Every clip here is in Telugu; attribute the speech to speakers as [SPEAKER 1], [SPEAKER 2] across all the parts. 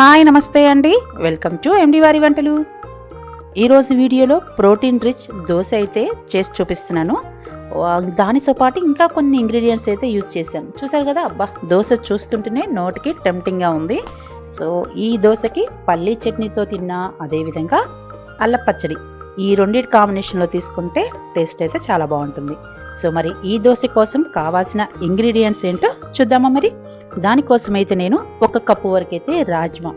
[SPEAKER 1] హాయ్ నమస్తే అండి. వెల్కమ్ టు ఎండి వారి వంటలు. ఈరోజు వీడియోలో ప్రోటీన్ రిచ్ దోశ అయితే చేసి చూపిస్తున్నాను. దానితో పాటు ఇంకా కొన్ని ఇంగ్రీడియంట్స్ అయితే యూజ్ చేశాను. చూసారు కదా? అబ్బా దోశ చూస్తుంటేనే నోటికి టెంప్టింగ్గా ఉంది. సో ఈ దోశకి పల్లీ చట్నీతో తిన్నా అదేవిధంగా అల్ల పచ్చడి. ఈ రెండింటి కాంబినేషన్లో తీసుకుంటే టేస్ట్ అయితే చాలా బాగుంటుంది. సో మరి ఈ దోశ కోసం కావాల్సిన ఇంగ్రీడియంట్స్ ఏంటో చూద్దామా మరి? దానికోసమైతే నేను ఒక కప్పు వరకు అయితే రాజ్మా.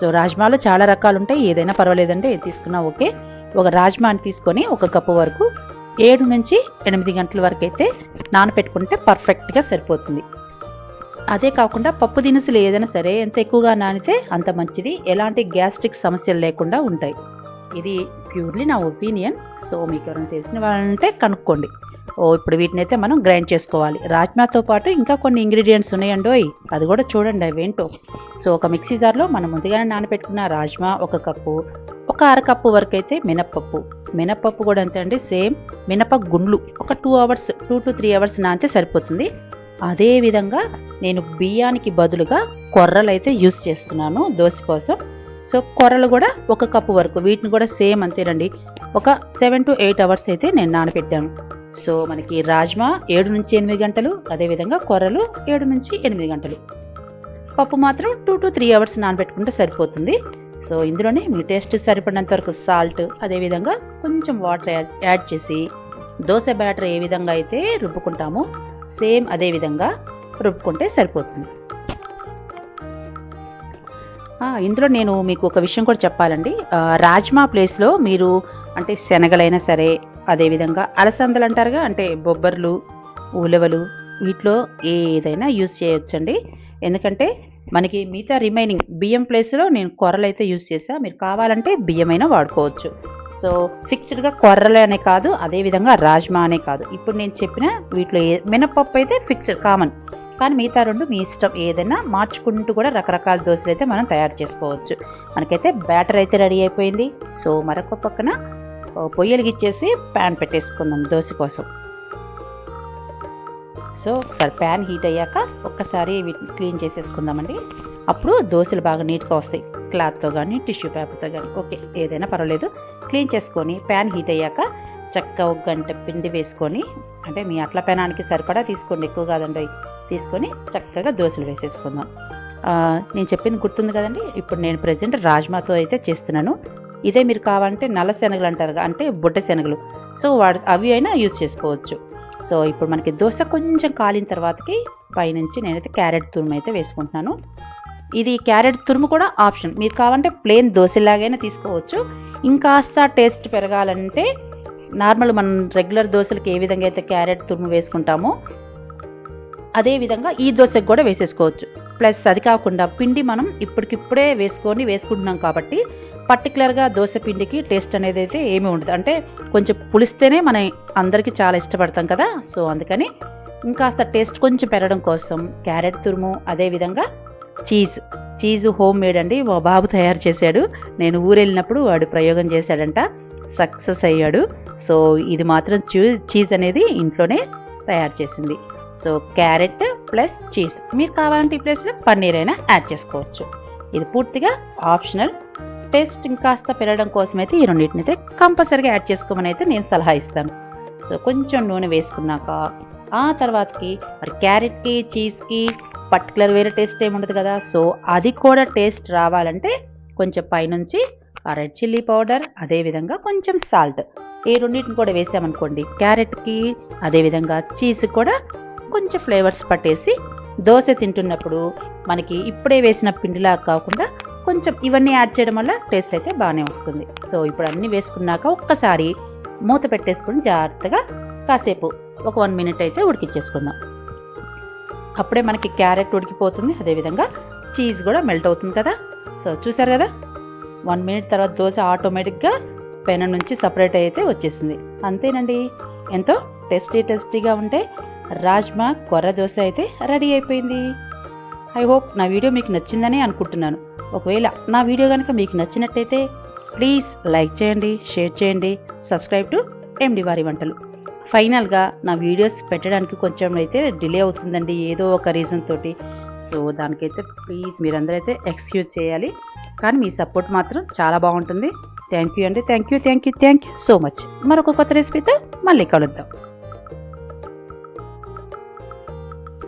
[SPEAKER 1] సో రాజ్మాలో చాలా రకాలు ఉంటాయి ఏదైనా పర్వాలేదంటే ఏది తీసుకున్నా ఓకే. ఒక రాజ్మాని తీసుకొని ఒక కప్పు వరకు ఏడు నుంచి ఎనిమిది గంటల వరకు అయితే నానపెట్టుకుంటే పర్ఫెక్ట్గా సరిపోతుంది. అదే కాకుండా పప్పు దినుసులు ఏదైనా సరే ఎంత ఎక్కువగా నానితే అంత మంచిది. ఎలాంటి గ్యాస్ట్రిక్ సమస్యలు లేకుండా ఉంటాయి. ఇది ప్యూర్లీ నా ఒపీనియన్. సో మీకు ఎవరైనా తెలిసిన వాళ్ళంటే కనుక్కోండి. ఓ ఇప్పుడు వీటిని అయితే మనం గ్రైండ్ చేసుకోవాలి. రాజ్మాతో పాటు ఇంకా కొన్ని ఇంగ్రీడియంట్స్ ఉన్నాయండోయ్. అది కూడా చూడండి అవేంటో. సో ఒక మిక్సీ జార్లో మనం ముందుగానే నానబెట్టుకున్న రాజ్మా ఒక కప్పు ఒక అరకప్పు వరకు అయితే మినప్పప్పు. మినప్పప్పు కూడా అంతే అండి సేమ్ మినప గుండ్లు. ఒక two hours two to three hours నానితే సరిపోతుంది. అదే విధంగా నేను బియ్యానికి బదులుగా కొర్రలు అయితే యూస్ చేస్తున్నాను దోశ కోసం. సో కొర్రలు కూడా ఒక కప్పు వరకు వీటిని కూడా సేమ్ అంతేనండి. ఒక సెవెన్ టు ఎయిట్ అవర్స్ అయితే నేను నానబెట్టాను. సో మనకి రాజ్మా ఏడు నుంచి ఎనిమిది గంటలు అదేవిధంగా కొర్రలు ఏడు నుంచి ఎనిమిది గంటలు. పప్పు మాత్రం టూ టు త్రీ అవర్స్ నానబెట్టుకుంటే సరిపోతుంది. సో ఇందులోనే మీ టేస్ట్ సరిపడినంత వరకు సాల్ట్ అదేవిధంగా కొంచెం వాటర్ యాడ్- యాడ్ చేసి దోశ బ్యాటర్ ఏ విధంగా అయితే రుబ్బుకుంటామో సేమ్ అదే విధంగా రుబ్బుకుంటే సరిపోతుంది. ఇందులో నేను మీకు ఒక విషయం కూడా చెప్పాలండి. రాజ్మా ప్లేస్లో మీరు అంటే శనగలైనా సరే అదేవిధంగా అలసందలు అంటారుగా అంటే బొబ్బర్లు ఉలవలు వీటిలో ఏదైనా యూజ్ చేయొచ్చండి. ఎందుకంటే మనకి మిగతా రిమైనింగ్ బియ్యం ప్లేస్లో నేను కొర్రలు అయితే యూజ్ చేసా మీరు కావాలంటే బియ్యమైనా వాడుకోవచ్చు. సో ఫిక్స్డ్గా కొర్రలు అనే కాదు అదేవిధంగా రాజ్మా అనే కాదు. ఇప్పుడు నేను చెప్పిన వీటిలో ఏ మినపప్పు అయితే ఫిక్స్డ్ కామన్. కానీ మిగతా రెండు మీ ఇష్టం. ఏదైనా మార్చుకుంటూ కూడా రకరకాల దోశలు అయితే మనం తయారు చేసుకోవచ్చు. మనకైతే బ్యాటర్ అయితే రెడీ అయిపోయింది. సో మరొక పక్కన పొయ్యి వెలిగిచ్చేసి ప్యాన్ పెట్టేసుకుందాం దోశ కోసం. సో ఒకసారి ప్యాన్ హీట్ అయ్యాక ఒక్కసారి వీటిని క్లీన్ చేసేసుకుందామండి. అప్పుడు దోశలు బాగా నీట్గా వస్తాయి. క్లాత్తో కానీ టిష్యూ పేపర్తో కానీ ఓకే ఏదైనా పర్వాలేదు. క్లీన్ చేసుకొని ప్యాన్ హీట్ అయ్యాక చక్కగా ఒక గంట పిండి వేసుకొని అంటే మీ అట్ల పెనానికి సరిపడా తీసుకోండి ఎక్కువ కాదండి. తీసుకొని చక్కగా దోశలు వేసేసుకుందాం. నేను చెప్పింది గుర్తుంది కదండి? ఇప్పుడు నేను ప్రజెంట్ రాజ్మాతో అయితే చేస్తున్నాను. ఇదే మీరు కావాలంటే నల్ల శనగలు అంటారు అంటే బుడ్డ శనగలు. సో వాడు అవి అయినా యూజ్ చేసుకోవచ్చు. సో ఇప్పుడు మనకి దోశ కొంచెం కాలిన తర్వాతకి పైనుంచి నేనైతే క్యారెట్ తురుము అయితే వేసుకుంటున్నాను. ఇది క్యారెట్ తురుము కూడా ఆప్షన్. మీరు కావాలంటే ప్లేన్ దోశలాగైనా తీసుకోవచ్చు. ఇంకాస్త టేస్ట్ పెరగాలంటే నార్మల్ మనం రెగ్యులర్ దోశలకి ఏ విధంగా అయితే క్యారెట్ తురుము వేసుకుంటామో అదే విధంగా ఈ దోశకు కూడా వేసేసుకోవచ్చు. ప్లస్ అది కాకుండా పిండి మనం ఇప్పటికిప్పుడే వేసుకొని వేసుకుంటున్నాం కాబట్టి పర్టికులర్గా దోశ పిండికి టేస్ట్ అనేది అయితే ఏమీ ఉండదు. అంటే కొంచెం పులిస్తేనే మనం అందరికీ చాలా ఇష్టపడతాం కదా. సో అందుకని ఇంకాస్త టేస్ట్ కొంచెం పెరగడం కోసం క్యారెట్ తురుము అదేవిధంగా చీజ్. చీజ్ హోమ్ మేడ్ అండి. మా బాబు తయారు చేశాడు. నేను ఊరు వెళ్ళినప్పుడు వాడు ప్రయోగం చేశాడంట. సక్సెస్ అయ్యాడు. సో ఇది మాత్రం చీజ్ చీజ్ అనేది ఇంట్లోనే తయారు చేసింది. So carrot plus cheese. మీరు కావాలంటే ఈ ప్లేస్లో పన్నీర్ అయినా యాడ్ చేసుకోవచ్చు. ఇది పూర్తిగా ఆప్షనల్. టేస్ట్ ఇంకాస్త పెరగడం కోసం అయితే ఈ రెండింటిని అయితే కంపల్సరీగా యాడ్ చేసుకోమని అయితే నేను సలహా ఇస్తాను. సో కొంచెం నూనె వేసుకున్నాక ఆ తర్వాతకి మరి క్యారెట్కి చీజ్కి పర్టికులర్ వేరే టేస్ట్ ఏమి ఉండదు కదా. సో అది కూడా టేస్ట్ రావాలంటే కొంచెం పైనుంచి ఆ రెడ్ చిల్లీ పౌడర్ అదేవిధంగా కొంచెం సాల్ట్ ఈ రెండింటిని కూడా వేసామనుకోండి. క్యారెట్కి అదేవిధంగా చీజ్ కూడా కొంచెం ఫ్లేవర్స్ పట్టేసి దోశ తింటున్నప్పుడు మనకి ఇప్పుడే వేసిన పిండిలా కాకుండా కొంచెం ఇవన్నీ యాడ్ చేయడం వల్ల టేస్ట్ అయితే బాగానే వస్తుంది. సో ఇప్పుడు అన్నీ వేసుకున్నాక ఒక్కసారి మూత పెట్టేసుకుని జాగ్రత్తగా కాసేపు ఒక వన్ మినిట్ అయితే ఉడికిచ్చేసుకుందాం. అప్పుడే మనకి క్యారెట్ ఉడికిపోతుంది. అదేవిధంగా చీజ్ కూడా మెల్ట్ అవుతుంది కదా. సో చూసారు కదా? వన్ మినిట్ తర్వాత దోశ ఆటోమేటిక్గా పెన నుంచి సపరేట్ అయితే వచ్చేసింది. అంతేనండి. ఎంతో టేస్టీ టేస్టీగా ఉంటే రాజ్మా కొర్ర దోశ అయితే రెడీ అయిపోయింది. ఐ హోప్ నా వీడియో మీకు నచ్చిందని అనుకుంటున్నాను. ఒకవేళ నా వీడియో కనుక మీకు నచ్చినట్టయితే ప్లీజ్ లైక్ చేయండి షేర్ చేయండి సబ్స్క్రైబ్ టు ఎండి వారి వంటలు. ఫైనల్గా నా వీడియోస్ పెట్టడానికి కొంచెం అయితే డిలే అవుతుందండి ఏదో ఒక రీజన్ తోటి. సో దానికైతే ప్లీజ్ మీరందరూ అయితే ఎక్స్క్యూజ్ చేయాలి. కానీ మీ సపోర్ట్ మాత్రం చాలా బాగుంటుంది. థ్యాంక్ యూ అండి. Thank you thank you thank you so much. మరొక కొత్త రెసిపీతో మళ్ళీ కలుద్దాం.